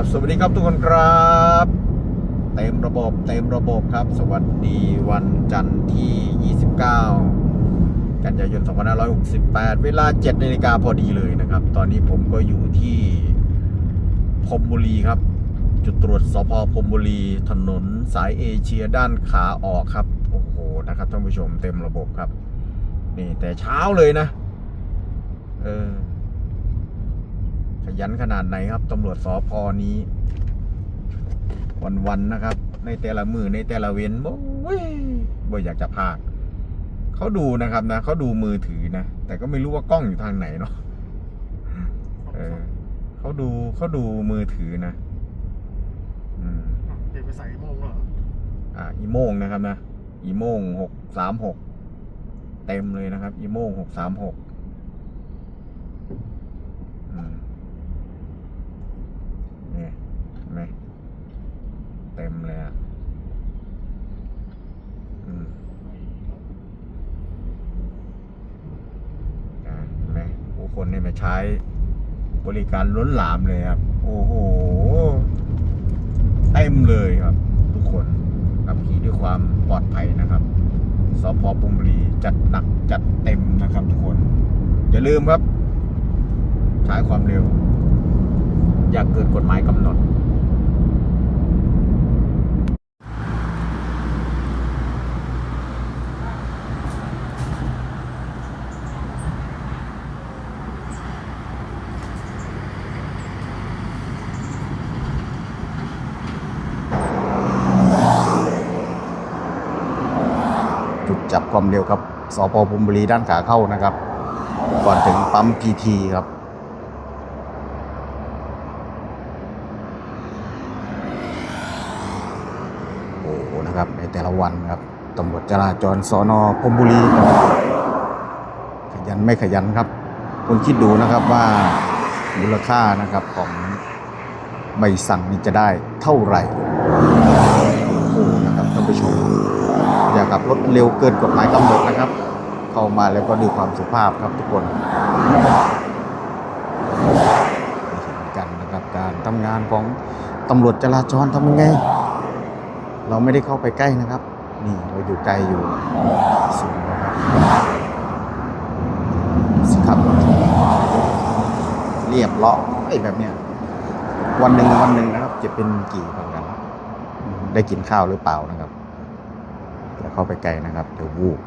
บสวัสดีครับทุกคนครับ เต็มระบบเต็มระบบครับ สวัสดีวันจันทร์ที่ 29 กันยายน 2568 เวลา7นาฬิกาพอดีเลยนะครับ ตอนนี้ผมก็อยู่ที่พมบุรีครับ จุดตรวจสพพมบุรี ถนนสายเอเชียด้านขาออกครับ โอ้โหนะครับท่านผู้ชมเต็มระบบครับ นี่แต่เช้าเลยนะ เออ ยันขนาดไหนครับตำรวจสอพอนี้ วันๆนะครับ ในแต่ละมือในแต่ละเว้นโอ้ยบ่อยากจะพากเขาดูนะครับนะเขาดูมือถือนะ แต่ก็ไม่รู้ว่ากล้องอยู่ทางไหนเนาะเออเขาดูเขาดูมือถือนะอืมเปลี่ยนไปใส่โมงเหรออ่าอีโมงนะครับนะอีโมงหกสามหกเต็มเลยนะครับ อีโมงหกสามหกเนี่ยเห็น ไหม เต็มเลยอะอืมอ่าเห็นไหมผู้คนเนี่ยมาใช้บริการล้นหลามเลยครับ โอ้โห เต็มเลยครับ ทุกคนขับขี่ด้วยความปลอดภัยนะครับสพปุมบุรีจัดหนักจัดเต็มนะครับทุกคน อย่าลืมครับ ใช้ความเร็ว อย่าเกินกฎหมายกำหนด จับความเร็วครับสพพรหมบุรีด้านขาเข้านะครับ ก่อนถึงปั๊มพีทีครับโอ้โหนะครับในแต่ละวันครับตำรวจจราจรสอนอพรหมบุรีขยันไม่ขยันครับ คุณคิดดูนะครับว่ามูลค่านะครับของใบสั่งนี้จะได้เท่าไหร่โอ้โหนะครับท่านผู้ชม ขับรถเร็วเกินกฎหมายกำหนดนะครับ เข้ามาแล้วก็ด้วยความสุภาพครับทุกคนกันนะครับการทำงานของตำรวจจราจรทำยังไง เราไม่ได้เข้าไปใกล้นะครับ นี่เราอยู่ไกลอยู่สูงนะครับสิครับเรียบเลาะไอ้แบบเนี้ยวันหนึ่งวันหนึ่งนะครับ จะเป็นกี่เหมือนกันได้กินข้าวหรือเปล่านะครับ จะเข้าไปไกลนะครับเดี๋ยววูบ